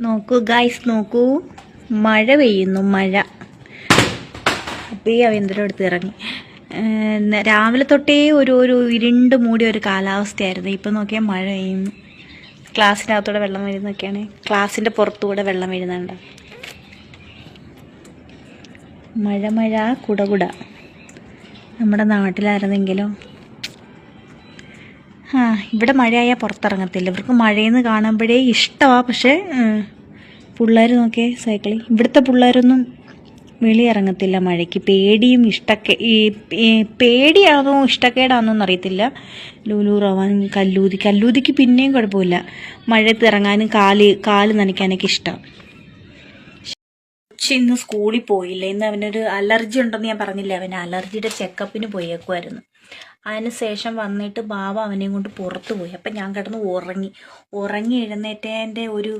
നോക്കൂ ഗായ്സ് നോക്കൂ. മഴ പെയ്യുന്നു മഴ. അപ്പോൾ ഈ അവന്തരം എടുത്ത് ഇറങ്ങി. രാവിലെ തൊട്ടേ ഒരു ഒരു ഇരുണ്ട് മൂടിയ ഒരു കാലാവസ്ഥയായിരുന്നു. ഇപ്പം നോക്കിയാൽ മഴ പെയ്യുന്നു. ക്ലാസ്സിനകത്തൂടെ വെള്ളം വരുന്നൊക്കെയാണ്. ക്ലാസ്സിന്റെ പുറത്തുകൂടെ വെള്ളം വരുന്നുണ്ട്. മഴ മഴ കുട കുട. നമ്മുടെ നാട്ടിലായിരുന്നെങ്കിലോ? ഇവിടെ മഴയായാൽ പുറത്തിറങ്ങത്തില്ല. ഇവർക്ക് മഴയെന്ന് കാണുമ്പോഴേ ഇഷ്ടമാണ് പക്ഷേ പിള്ളേർ നോക്കിയേ സൈക്കിളിൽ. ഇവിടുത്തെ പിള്ളേരൊന്നും വെളി ഇറങ്ങത്തില്ല മഴയ്ക്ക്. പേടിയും ഇഷ്ടക്കേ ഈ പേടിയാണോ ഇഷ്ടക്കേടാണോ എന്നറിയത്തില്ല ലൂലു റവാൻ കല്ലൂതി. കല്ലൂതിക്ക് പിന്നെയും കുഴപ്പമില്ല. മഴയത്ത് ഇറങ്ങാനും കാൽ കാൽ നനയ്ക്കാനൊക്കെ ഇഷ്ടം. പക്ഷെ ഇന്ന് സ്കൂളിൽ പോയില്ല. ഇന്ന് അവനൊരു അലർജി ഉണ്ടെന്ന് ഞാൻ പറഞ്ഞില്ല അവൻ അലർജിയുടെ ചെക്കപ്പിന് പോയേക്കുമായിരുന്നു അതിന് ശേഷം വന്നിട്ട് ബാബ അവനെയും കൊണ്ട് പുറത്ത് പോയി. അപ്പം ഞാൻ കിടന്ന് ഉറങ്ങി. ഉറങ്ങി എഴുന്നേറ്റേന്റെ ഒരു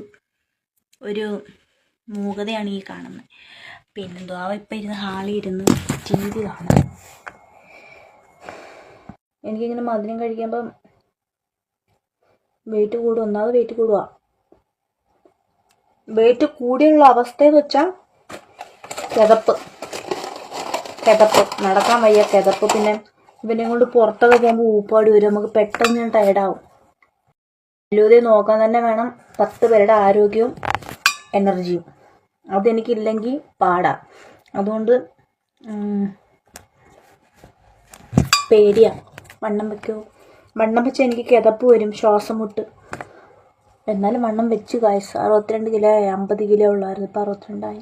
ഒരു മൂകതയാണ് ഈ കാണുന്നത് പിന്നെന്തോ അവ ഇപ്പം ഇരുന്ന് ഹാളിൽ ഇരുന്ന് ടി വി കാണും. എനിക്കിങ്ങനെ മധുരം കഴിക്കുമ്പം വെയിറ്റ് കൂടും. ഒന്നാമത് വെയിറ്റ് കൂടുക വെയിറ്റ് കൂടിയുള്ള അവസ്ഥയെന്ന് വെച്ചാൽ കിതപ്പ് കിതപ്പ് നടക്കാൻ വയ്യ കിതപ്പ് പിന്നെ ഇവനെ കൊണ്ട് പുറത്തൊക്കെ പോകുമ്പോൾ ഊപ്പാടി വരും. നമുക്ക് പെട്ടെന്ന് ഞാൻ ടയർഡാവും വല്ലുതേ നോക്കാൻ തന്നെ വേണം. പത്ത് പേരുടെ ആരോഗ്യവും എനർജിയും. അതെനിക്കില്ലെങ്കിൽ പാടാ. അതുകൊണ്ട് പേടിയാ. വണ്ണം വെക്കോ. വണ്ണം വെച്ച് എനിക്ക് കിതപ്പ് വരും. ശ്വാസം മുട്ട് എന്നാലും വണ്ണം വെച്ച് കായ്സ് അറുപത്തിരണ്ട് കിലോ ആയി. അമ്പത് കിലോ ഉള്ളായിരുന്നു. ഇപ്പം അറുപത്തിരണ്ടായി.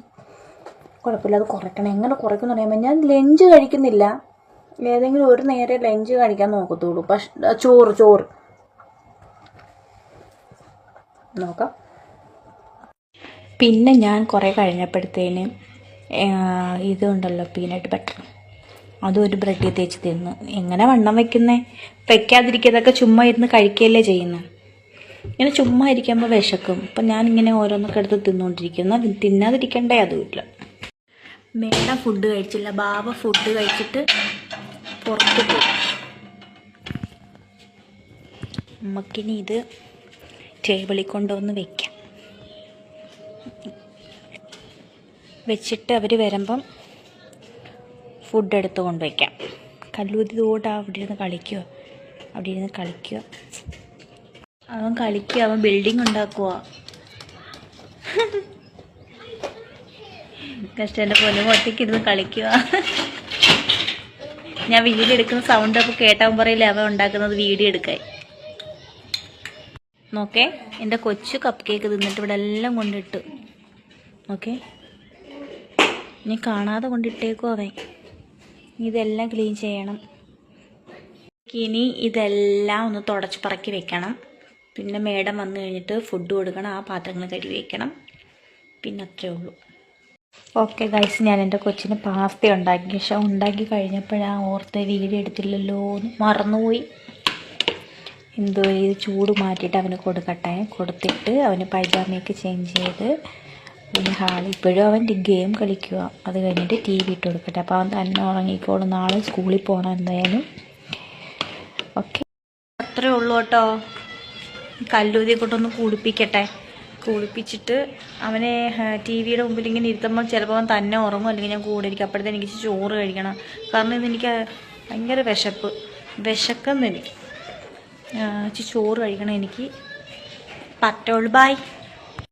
കുഴപ്പമില്ല അത് കുറയ്ക്കണം. എങ്ങനെ കുറയ്ക്കും എന്ന് പറയുമ്പോൾ ഞാൻ ലഞ്ച് കഴിക്കുന്നില്ല. ഏതെങ്കിലും ഒരു നേരെ ലഞ്ച് കഴിക്കാൻ നോക്കത്തുള്ളൂ. പക്ഷെ ചോറ് ചോറ്. നോക്കാം. പിന്നെ ഞാൻ കുറേ കഴിഞ്ഞപ്പോഴത്തേന് ഇതുണ്ടല്ലോ പീനട്ട് ബട്ടർ അതും ഒരു ബ്രെഡിൽ തേച്ച് തിന്നു. എങ്ങനെ വണ്ണം വെക്കുന്നേ? വെക്കാതിരിക്കുന്നതൊക്കെ ചുമ്മാ ഇരുന്ന് കഴിക്കുകയല്ലേ ചെയ്യുന്നത് ഇങ്ങനെ ചുമ്മാ ഇരിക്കുമ്പോൾ വിശക്കും. അപ്പം ഞാനിങ്ങനെ ഓരോന്നൊക്കെ എടുത്ത് തിന്നുകൊണ്ടിരിക്കുന്ന തിന്നാതിരിക്കണ്ടേ? അതുമില്ല. മേഡം ഫുഡ് കഴിച്ചില്ല. ബാബ ഫുഡ് കഴിച്ചിട്ട് പുറത്ത് പോയി. നമുക്കിനി ഇത് ടേബിളിൽ കൊണ്ടുവന്ന് വെക്കാം. വെച്ചിട്ട് അവർ വരുമ്പം ഫുഡ് എടുത്ത് കൊണ്ടുവയ്ക്കാം. കല്ലൂതി തോട്ട് അവിടെ ഇരുന്ന് കളിക്കുക അവിടെ ഇരുന്ന് കളിക്കുക അവൻ കളിക്കുക അവൻ ബിൽഡിംഗ് ഉണ്ടാക്കുക കഷ്ടന്റെ പോലെ ഒറ്റയ്ക്ക് ഇരുന്ന് കളിക്കുക ഞാൻ വീഡിയോ എടുക്കുന്ന സൗണ്ട് അപ്പോൾ കേട്ടാൻ പറയില്ല അവൻ ഉണ്ടാക്കുന്നത് വീഡിയോ എടുക്കാൻ. നോക്കേ എന്റെ കൊച്ചു കപ്പ് കേക്ക് തിന്നിട്ട് ഇവിടെ എല്ലാം കൊണ്ടിട്ടു. ഓക്കെ ഇനി കാണാതെ കൊണ്ടിട്ടേക്കും അവൻ. ഇതെല്ലാം ക്ലീൻ ചെയ്യണം. ഇനി ഇതെല്ലാം ഒന്ന് തുടച്ച് പറക്കി വെക്കണം. പിന്നെ മേഡം വന്നു കഴിഞ്ഞിട്ട് ഫുഡ് കൊടുക്കണം ആ പാത്രങ്ങൾ കഴുകി വെക്കണം. പിന്നെ അത്രേ ഉള്ളൂ. ഓക്കെ ഗൈസ് ഞാൻ എന്റെ കൊച്ചിന് പാസ്ത ഉണ്ടാക്കി. പക്ഷെ ഉണ്ടാക്കി കഴിഞ്ഞപ്പോഴാണ് ഓർത്ത് വീഡിയോ എടുത്തില്ലല്ലോ എന്ന് മറന്നുപോയി. എന്തോ ഇത് ചൂട് മാറ്റിയിട്ട് അവന് കൊടുക്കട്ടെ. കൊടുത്തിട്ട് അവന് പൈജാമയൊക്കെ ചേഞ്ച് ചെയ്ത് പിന്നെ ഹാളിൽ ഇപ്പോഴും അവൻ ഗെയിം കളിക്കുക അത് കഴിഞ്ഞിട്ട് ടി വി ഇട്ട് കൊടുക്കട്ടെ. അപ്പോൾ അവൻ തന്നെ ഉറങ്ങിക്കോളും. നാളെ സ്കൂളിൽ പോകണം എന്തായാലും. ഓക്കെ അത്രേ ഉള്ളൂ കേട്ടോ. കല്ലൂതിയെ കൊണ്ടൊന്ന് കുളിപ്പിക്കട്ടെ കുളിപ്പിച്ചിട്ട് അവനെ ടി വിയുടെ മുമ്പിൽ ഇങ്ങനെ ഇരുത്തുമ്പോൾ ചിലപ്പോൾ അവൻ തന്നെ ഉറങ്ങും അല്ലെങ്കിൽ ഞാൻ കൂടെ ഇരിക്കും. അപ്പോഴത്തേന് എനിക്ക് ചോറ് കഴിക്കണം. കാരണം ഇന്ന് എനിക്ക് ഭയങ്കര വിശപ്പ്. വിശക്കുന്നു എനിക്ക് ചോറ് കഴിക്കണം എനിക്ക്. പറ്റുള്ളൂ ബായ്